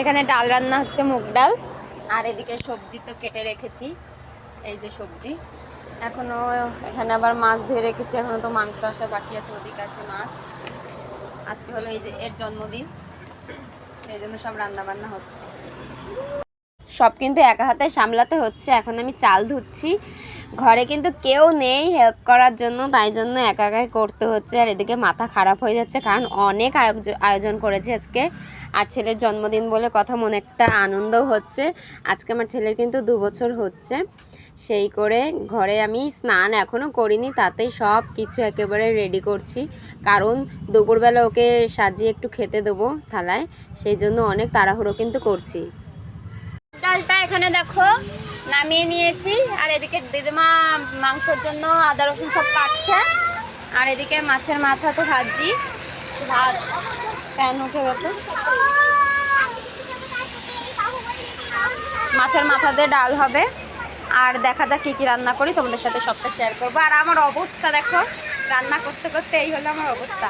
এখানে ডাল রান্না হচ্ছে মুগ ডাল। আর এদিকে সবজি তো কেটে রেখেছি, এই যে সবজি। এখনও এখানে আবার মাছ ধুয়ে রেখেছি, এখনও তো মাংস আসা বাকি আছে, ওদিকে আছে মাছ। আজকে হলো এই যে এর জন্মদিন, সেই জন্য সব রান্না বান্না হচ্ছে। সব কিন্তু একা হাতে সামলাতে হচ্ছে, এখন আমি চাল ধুচ্ছি। ঘরে কিন্তু কেউ নেই হেল্প করার জন্য, তাই জন্য একা একাই করতে হচ্ছে। আর এদিকে মাথা খারাপ হয়ে যাচ্ছে, কারণ অনেক আয়োজ- আয়োজন করেছে আজকে। আর ছেলের জন্মদিন বলে কথা মনে একটা আনন্দ হচ্ছে। আজকে আমার ছেলের কিন্তু দু বছর হচ্ছে। সেই করে ঘরে আমি স্নান এখনও করিনি, তাতেই সব কিছু একেবারে রেডি করছি। কারণ দুপুরবেলা ওকে সাজিয়ে একটু খেতে দেবো থালায়, সেই জন্য অনেক তাড়াহুড়ো কিন্তু করছি। ডালটা এখানে দেখো, নামিয়ে নিয়েছি। আর এদিকে দিদিমা মাংসের জন্য আদা রসুন সব কাটছে। আর এদিকে মাছের মাথা তো ভাজি। ভাত প্যান উঠে গেছে। মাছের মাথা দিয়ে ডাল হবে। আর দেখা যাক কী কী রান্না করি, তোমাদের সাথে সবটা শেয়ার করব। আর আমার অবস্থা দেখো, রান্না করতে করতে এই হলো আমার অবস্থা।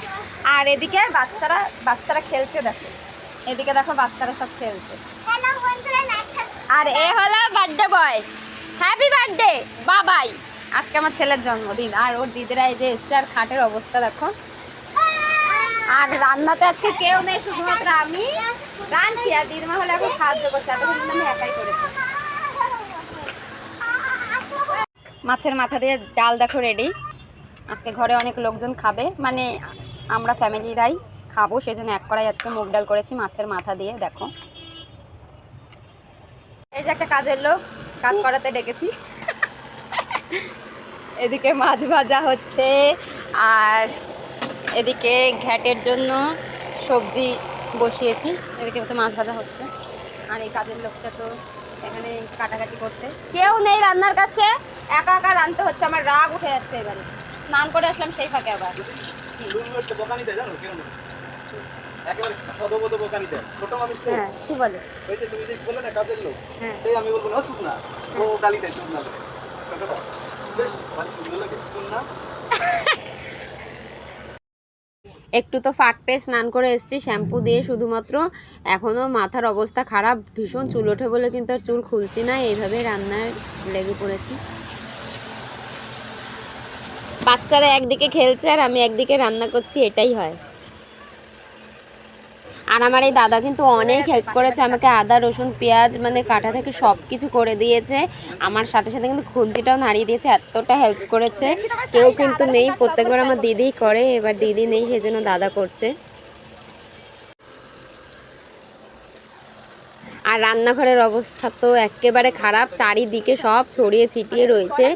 আর এদিকে বাচ্চারা বাচ্চারা খেলছে দেখো। এদিকে দেখো বাচ্চারা সব খেলছে। আর এ হলো বার্থডে বয় হ্যাপি বার্থডে বাবাই আজকে আমার ছেলের জন্মদিন। আর ওর দিদিরা এই যে এসছে আর খাটের অবস্থা, দেখো। আর রান্নাতে আজকে কেউ নেই, শুধুমাত্র আমি। রাঁধছি, আর দিদিমা হলে এখন সাহায্য আমি একাই করেছি। মাছের মাথা দিয়ে ডাল দেখো রেডি আজকে ঘরে অনেক লোকজন খাবে। মানে আমরা ফ্যামিলিরাই খাব, সেজন্য এক করাই আজকে মুগ ডাল করেছি মাছের মাথা দিয়ে, দেখো। এই যে একটা কাজের লোক কাজ করাতে ডেকেছি। এদিকে মাছ ভাজা হচ্ছে, আর এদিকে ঘ্যাটের জন্য সবজি বসিয়েছি। এদিকে তো মাছ ভাজা হচ্ছে। আর এই কাজের লোকটা তো এখানে কাটাকাটি করছে। কেউ নেই রান্নার কাছে, একা একা রাঁধতে হচ্ছে, আমার রাগ উঠে যাচ্ছে এবারে। স্নান করে আসলাম সেই ফাঁকে আবার। একেবারে সদবদ দোকানি ছোট মানুষ তো। হ্যাঁ কি বলে? ওই যে তুমি যে বললে না কাজের লোক হ্যাঁ। সেই আমি বলব না শুক ও গালি দেয় শুক না বলে। ছোটটা। বেশ ভালো সুন্দর লাগে শুন একটু তো ফাঁক পেয়ে স্নান করে এসেছি শ্যাম্পু দিয়ে শুধুমাত্র। এখনও মাথার অবস্থা খারাপ ভীষণ চুল ওঠে বলে কিন্তু আর চুল খুলছি না এইভাবে রান্নায় লেগে পড়েছি। বাচ্চারা একদিকে খেলছে আর আমি একদিকে রান্না করছি এটাই হয়। আর আমার এই দাদা কিন্তু অনেক হেল্প করেছে, আমাকে আদা, রসুন, পেঁয়াজ মানে কাটা থেকে সব কিছু করে দিয়েছে। আমার সাথে সাথে কিন্তু খুন্তিটাও নাড়িয়ে দিয়েছে, এতটা হেল্প করেছে। কেউ কিন্তু নেই, প্রত্যেকবার আমার দিদিই করে, এবার দিদি নেই, সেজন্য দাদা করছে। আর রান্নাঘরের অবস্থা তো একেবারে খারাপ, চারিদিকে সব ছড়িয়ে ছিটিয়ে রয়েছে।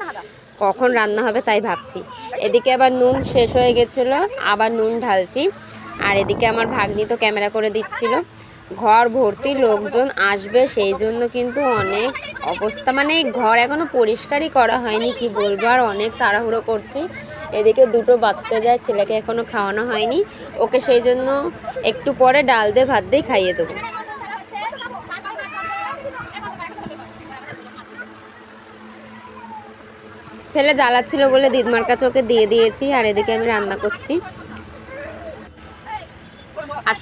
কখন রান্না হবে তাই ভাবছি। এদিকে আবার নুন শেষ হয়ে গেছিল, আবার নুন ঢালছি। আর এদিকে আমার ভাগ্নি তো ক্যামেরা করে দিচ্ছিল। ঘর ভর্তি লোকজন আসবে, সেই জন্য কিন্তু অনেক অবস্থা। মানে ঘর এখনও পরিষ্কারই করা হয়নি, কি বলব? আর অনেক তাড়াহুড়ো করছি। এদিকে দুটো বাঁচতে যায়, ছেলেকে এখনও খাওয়ানো হয়নি। ওকে সেই জন্য একটু পরে ডাল দিয়ে ভাত দিয়ে খাইয়ে দেবো। ছেলে জ্বালাচ্ছিল বলে দিদমার কাছে ওকে দিয়ে দিয়েছি, আর এদিকে আমি রান্না করছি।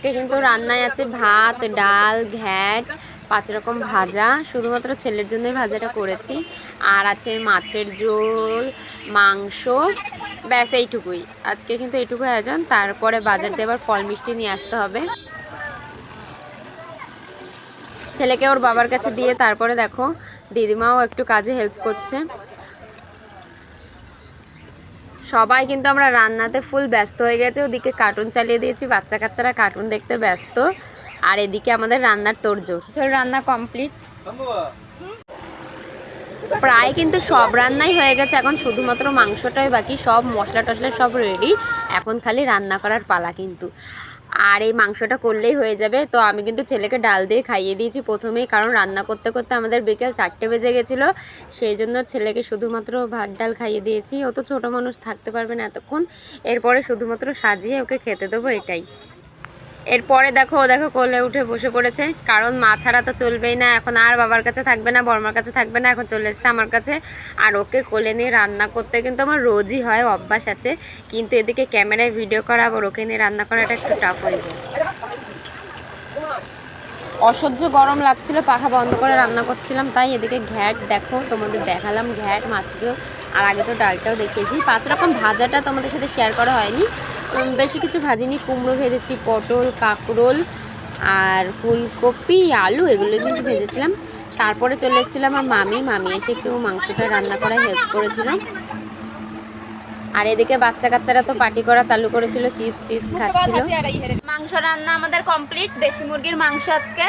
আজকে কিন্তু রান্নায় আছে ভাত, ডাল, ঘ্যাট, পাঁচ রকম ভাজা। শুধুমাত্র ছেলের জন্যই ভাজাটা করেছি। আর আছে মাছের ঝোল, মাংস। ব্যাস, এইটুকুই। আজকে কিন্তু এইটুকু আয়োজন। তারপরে বাজার দিয়ে আবার ফল মিষ্টি নিয়ে আসতে হবে। ছেলেকে ওর বাবার কাছে দিয়ে তারপরে দেখো, দিদিমাও একটু কাজে হেল্প করছে। সবাই কিন্তু আমরা রান্নাতে ফুল ব্যস্ত হয়ে গেছে। ওদিকে কার্টুন চালিয়ে দিয়েছি, বাচ্চা কাচ্চারা কার্টুন দেখতে ব্যস্ত। আর এদিকে আমাদের রান্নার তোরজোর। রান্না কমপ্লিট প্রায় কিন্তু সব রান্নাই হয়ে গেছে। এখন শুধুমাত্র মাংসটাই বাকি, সব মশলা টশলা সব রেডি এখন খালি রান্না করার পালা কিন্তু। আর এই মাংসটা করলেই হয়ে যাবে। তো আমি কিন্তু ছেলেকে ডাল দিয়ে খাইয়ে দিয়েছি প্রথমেই, কারণ রান্না করতে করতে আমাদের বিকেল চারটে বেজে গেছিল। সেই জন্য ছেলেকে শুধুমাত্র ভাত, ডাল খাইয়ে দিয়েছি। অত তো ছোটো মানুষ, থাকতে পারবে না এতক্ষণ। এরপরে শুধুমাত্র সাজিয়ে ওকে খেতে দেবো এটাই। এরপরে দেখো ও দেখো কোলে উঠে বসে পড়েছে। কারণ মা ছাড়া তো চলবেই না। এখন আর বাবার কাছে থাকবে না বর্মার কাছে থাকবে না, এখন চলে এসেছে আমার কাছে। আর ওকে কোলে নিয়ে রান্না করতে কিন্তু আমার রোজই হয়, অভ্যাস আছে। কিন্তু এদিকে ক্যামেরায় ভিডিও করা, আবার ওকে নিয়ে রান্না করাটা একটু টাফ হয়ে যায়। অসহ্য গরম লাগছিল, পাখা বন্ধ করে রান্না করছিলাম। তাই এদিকে ঘ্যাট দেখো, তোমাদের দেখালাম ঘ্যাট, মাছ আর আগে তো ডালটাও দেখিয়েছি। পাঁচ রকম ভাজাটা তোমাদের সাথে শেয়ার করা হয়নি। বেশি কিছু ভাজিনি। কুমড়ো ভেজেছি পটল কাঁকরোল আর ফুলকপি আলু এগুলো কিন্তু ভেজেছিলাম। তারপরে চলে এসেছিলাম আমার মামি। মামি এসে একটু মাংসটা রান্না করায় হেল্প করেছিল। আর এদিকে বাচ্চা কাচ্চারা তো পার্টি করা চালু করেছিল চিপস টিপস খাচ্ছিল। মাংস রান্না আমাদের কমপ্লিট দেশি মুরগির মাংস আজকে।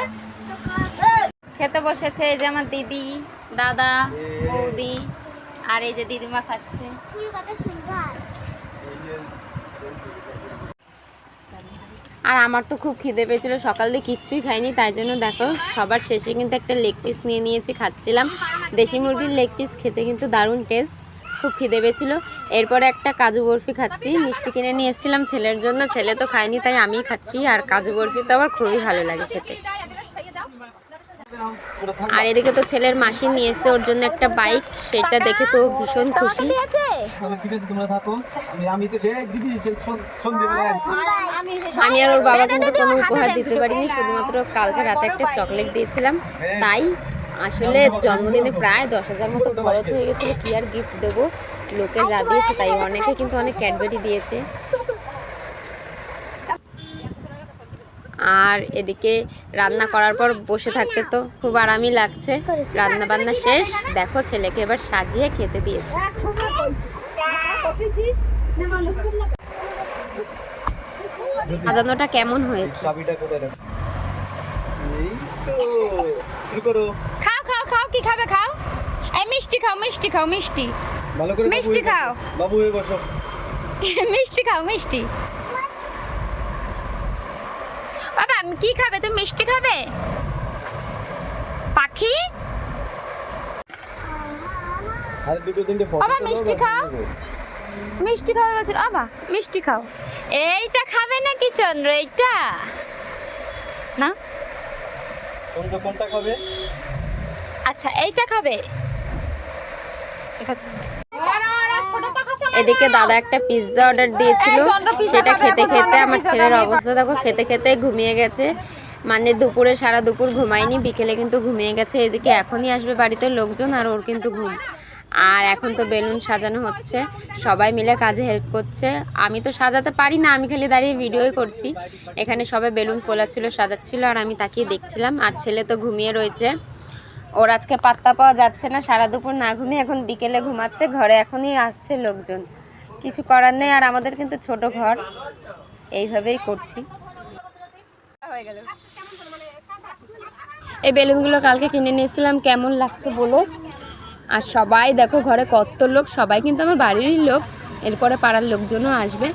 খেতে বসেছে এই যে আমার দিদি দাদা বৌদি আর এই যে দিদিমা খাচ্ছে। আর আমার তো খুব খিদে পেয়েছিল, সকাল দিয়ে কিচ্ছুই খাইনি, তাই জন্য দেখো সবার শেষে কিন্তু একটা লেগ পিস নিয়ে নিয়েছি, খাচ্ছিলাম। দেশি মুরগির লেগ পিস খেতে কিন্তু দারুণ টেস্ট খুব খিদে পেয়েছিল। এরপরে একটা কাজু বরফি খাচ্ছি, মিষ্টি কিনে নিয়ে এসেছিলাম ছেলের জন্য, ছেলে তো খায়নি, তাই আমি খাচ্ছি, আর কাজু বরফি তো আমার খুবই ভালো লাগে খেতে। আর এদিকে তো ছেলের মাসি নিয়ে এসছে, ওর জন্য একটা বাইক, সেটা দেখে তো ভীষণ খুশি। আমি আর ওর বাবা কিন্তু কোনো উপহার দিতে পারিনি, শুধুমাত্র কালকে রাতে একটা চকলেট দিয়েছিলাম। তাই আসলে জন্মদিনে প্রায় দশ হাজার মতো খরচ হয়ে গেছিল, কি আর গিফট দেবো? লোকে যা দিয়েছে তাই অনেকে কিন্তু অনেক ক্যাডবেরি দিয়েছে। আর এদিকে রান্না করার পর বসে থাকতে তো খুব আরামই লাগছে। রান্না বান্না শেষ। দেখো ছেলেকে এবার সাজিয়ে খেতে দিয়েছে। সাজানোটা কেমন হয়েছে? চাবিটা কোথায় রাখো? এই তো শুরু করো। খাও খাও খাও কি খাবে খাও? এই মিষ্টি খাও মিষ্টি খাও মিষ্টি। ভালো করে মিষ্টি খাও। বাবু হয়ে বসো। মিষ্টি খাও মিষ্টি। আমি কি খাবে? তুমি মিষ্টি খাবে? পাখি? আর দুটো তিনটে বাবা, মিষ্টি খাও। মিষ্টি খাবে বলছিল বাবা মিষ্টি খাও। এইটা খাবে নাকি চন্দ্র? এইটা? না? কোনটা কোনটা খাবে? আচ্ছা এইটা খাবে। এদিকে দাদা একটা পিৎজা অর্ডার দিয়েছিল। সেটা খেতে খেতে আমার ছেলের অবস্থা দেখো খেতে খেতে ঘুমিয়ে গেছে। মানে দুপুরে সারা দুপুর ঘুমায়নি বিকেলে কিন্তু ঘুমিয়ে গেছে। এদিকে এখনই আসবে বাড়িতে লোকজন আর ওর কিন্তু ঘুম। আর এখন তো বেলুন সাজানো হচ্ছে। সবাই মিলে কাজে হেল্প করছে। আমি তো সাজাতে পারি না আমি খালি দাঁড়িয়ে ভিডিওই করছি। এখানে সবাই বেলুন ফোলাচ্ছিল সাজাচ্ছিল আর আমি তাকিয়ে দেখছিলাম। আর ছেলে তো ঘুমিয়ে রয়েছে। ওর আজকে পাত্তা পাওয়া যাচ্ছে না সারা দুপুর না ঘুমিয়ে এখন বিকেলে ঘুমাচ্ছে ঘরে এখনই আসছে লোকজন। কিছু করার নেই আর আমাদের কিন্তু ছোট ঘর। এইভাবেই করছি। এই বেলুনগুলো কালকে কিনে নিয়েছিলাম কেমন লাগছে বলো? আর সবাই দেখো ঘরে কত লোক সবাই কিন্তু আমার বাড়িরই লোক। এরপরে পাড়ার লোকজনও আসবে।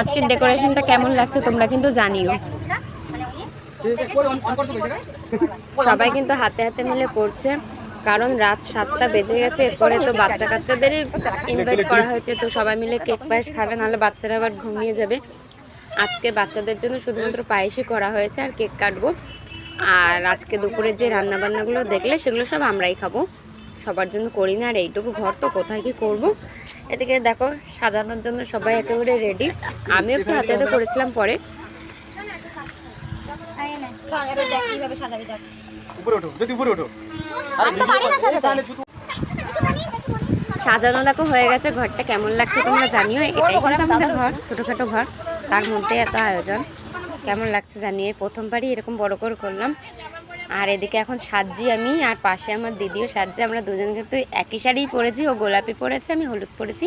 আজকের ডেকোরেশনটা কেমন লাগছে তোমরা কিন্তু জানিও। সবাই কিন্তু হাতে হাতে মিলে করছে, কারণ রাত সাতটা বেজে গেছে, এরপরে তো বাচ্চা কাচ্চাদেরই ইনভাইট করা হয়েছে, তো সবাই মিলে কেক পায়েস খাবে, নাহলে বাচ্চারা আবার ঘুমিয়ে যাবে। আজকে বাচ্চাদের জন্য শুধুমাত্র পায়েসই করা হয়েছে আর কেক কাটবো। আর আজকে দুপুরে যে রান্না বান্নাগুলো দেখলে, সেগুলো সব আমরাই খাব। সবার জন্য করি না, আর এইটুকু ঘর তো কোথায় কি করব? এদিকে দেখো, সাজানোর জন্য সবাই একেবারে রেডি আমিও একটু হাতে হাতে করেছিলাম পরে। না। চল এবার দেখ কীভাবে সাজাবি দেখ। উপরে ওঠো যদি উপরে ওঠো। আমি তো পারি না সাজাতে। সাজানো দেখো হয়ে গেছে ঘরটা কেমন লাগছে তোমরা জানিও। এটাই কিন্তু আমাদের ঘর ছোটোখাটো ঘর তার মধ্যে এত আয়োজন। কেমন লাগছে জানিও এই প্রথমবারই এরকম বড় করে করলাম। আর এদিকে এখন সাজছি আমি আর পাশে আমার দিদিও সাজছে আমরা দুজন কিন্তু একই শাড়িই পরেছি ও গোলাপি পরেছে আমি হলুদ পরেছি।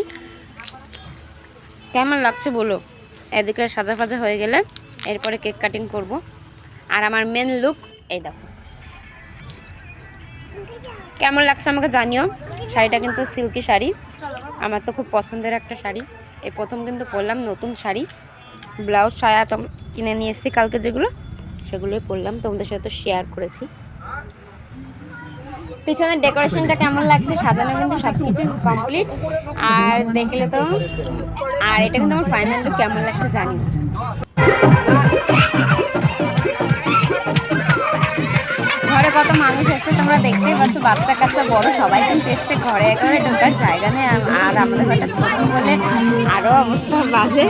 কেমন লাগছে বলো? এদিকে সাজা ফাজা হয়ে গেলে এরপরে কেক কাটিং করব। আর আমার মেন লুক এই দেখো। কেমন লাগছে আমাকে জানিও? শাড়িটা কিন্তু সিল্কি শাড়ি। আমার তো খুব পছন্দের একটা শাড়ি। এই প্রথম কিন্তু পরলাম নতুন শাড়ি। ব্লাউজ, সায়া তো কিনে নিয়ে এসেছি কালকে যেগুলো, সেগুলোই পরলাম। তোমাদের সাথে শেয়ার করেছি। পিছনের ডেকোরেশনটা কেমন লাগছে সাজানো কিন্তু সব কিছু কমপ্লিট আর দেখলে তো, আর এটা কিন্তু আমার ফাইনাল লুক কেমন লাগছে জানি কত মানুষ এসছে তোমরা দেখতেই পাচ্ছ বাচ্চা কাচ্চা বড় সবাই কিন্তু এসছে ঘরে একেবারে ঢোকার জায়গা নেই আর আমাদের ঘরটা ছোট বলে আরও অবস্থা বাজে।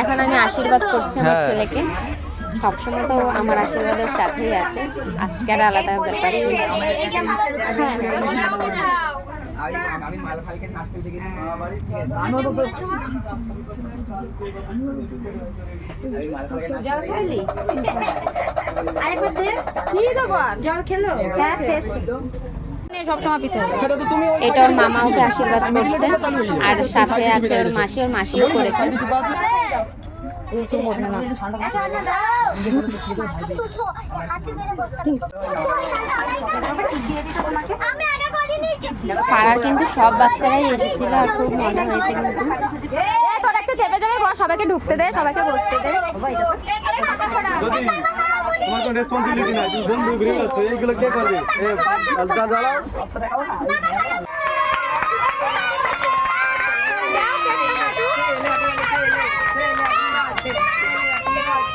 এখন আমি আশীর্বাদ করছি আমার হ্যাঁ। ছেলেকে। সবসময় তো আমার আশীর্বাদের সাথেই আছে। আজকের আলাদা ব্যাপার। হ্যাঁ। আমি মাল ফালকে নাচতে দেখেছি মামা বাড়ি জল খাইলি আরেকবার দে কি দেবো জল খেলো হ্যাঁ সবসময় পিছনে এটা তো এটা ওর মামা ওকে আশীর্বাদ করছে আর সাথে আছে ওর মাসি ওর মাসিও করেছে পাড়ার কিন্তু সব বাচ্চারাই এসেছিল আর খুব মজা হয়েছে কিন্তু। তোরা একটু চেপে যাবে বস সবাইকে ঢুকতে দে সবাইকে বসতে দে যদি তোমার কোনো রেসপন্সিবিলিটি নাই তুমি বন্ধু ঘুরে যাচ্ছ এইগুলো কে করবে আলটা জ্বালাও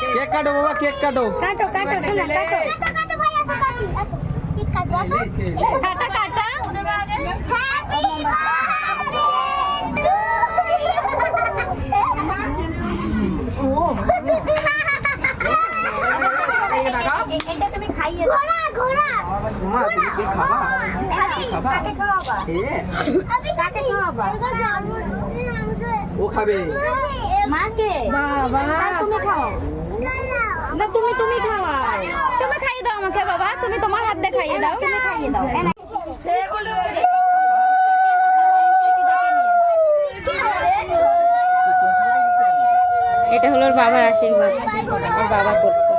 কেক কাটো। বাবা কেক কাটো কাটো কাটো ঠান্ডা কাটো কাটা কাটা এটা তুমি খাইয়ে দাও মা তুমি কি খাবা। খাবা। কাকে খাওয়াবা? কাকে খাওয়াবা? ও খাবে। মাকে? বাবা। তুমি খাও। না তুমি তুমি খাওয়াও তুমি খাইয়ে দাও বাবা তুমি তোমার হাত দিয়ে খাইয়ে দাও তুমি খাইয়ে দাও এটা হলো ওর বাবার আশীর্বাদ ওর বাবা করছে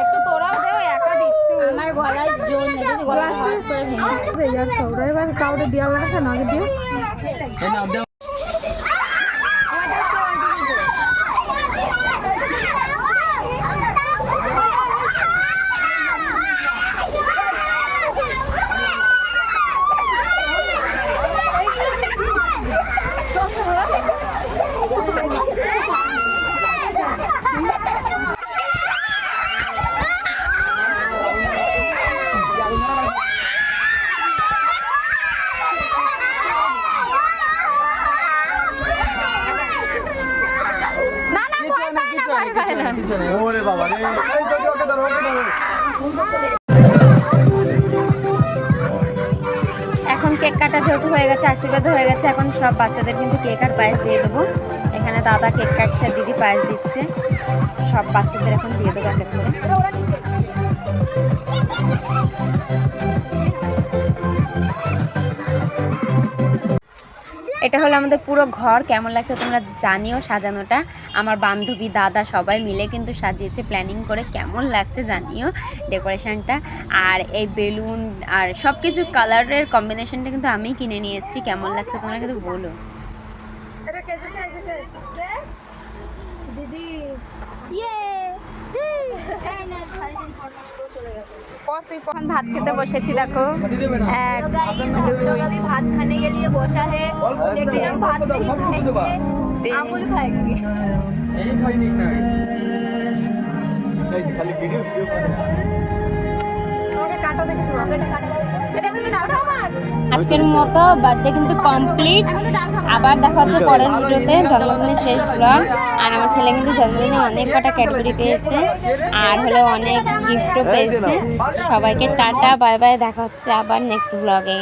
একটু তোরাও দেও একা দিচ্ছ আমার গলায় জোর নেই গলা করে ভেঙে এ নাও দাও না না ভয় পায় না ভয় পায় না ওরে বাবা রে এই যদি ওকে ধরো ওকে ধরো এখন কেক কাটা যেহেতু হয়ে গেছে, আশীর্বাদ হয়ে গেছে, এখন সব বাচ্চাদের কিন্তু কেক আর পায়েস দিয়ে দেবো। এখানে দাদা কেক কাটছে, দিদি পায়েস দিচ্ছে, সব বাচ্চাদের এখন দিয়ে দেবো এক করে। এটা হলো আমাদের পুরো ঘর। কেমন লাগছে তোমরা জানিও সাজানোটা। আমার বান্ধবী, দাদা সবাই মিলে কিন্তু সাজিয়েছে প্ল্যানিং করে। কেমন লাগছে জানিও ডেকোরেশনটা আর এই বেলুন আর সব কিছু কালারের কম্বিনেশনটা কিন্তু আমি কিনে নিয়ে এসেছি। কেমন লাগছে তোমরা কিন্তু বলো। ভাত খেতে বসেছি দেখো। ভাত খানে কে লিয়ে বসা হে। ভাত নেই কাটা দেখো কাটা আজকের মতো বার্থডে কিন্তু কমপ্লিট। আবার দেখা হচ্ছে পরের ভিডিওতে। জন্মদিনের শেষ ব্লগ আর আমার ছেলে কিন্তু জন্মদিনে অনেক কটা ক্যাটাগরি পেয়েছে। আর হলো অনেক গিফটও পেয়েছে। সবাইকে টাটা, বাই বাই। দেখা হচ্ছে আবার নেক্সট ব্লগে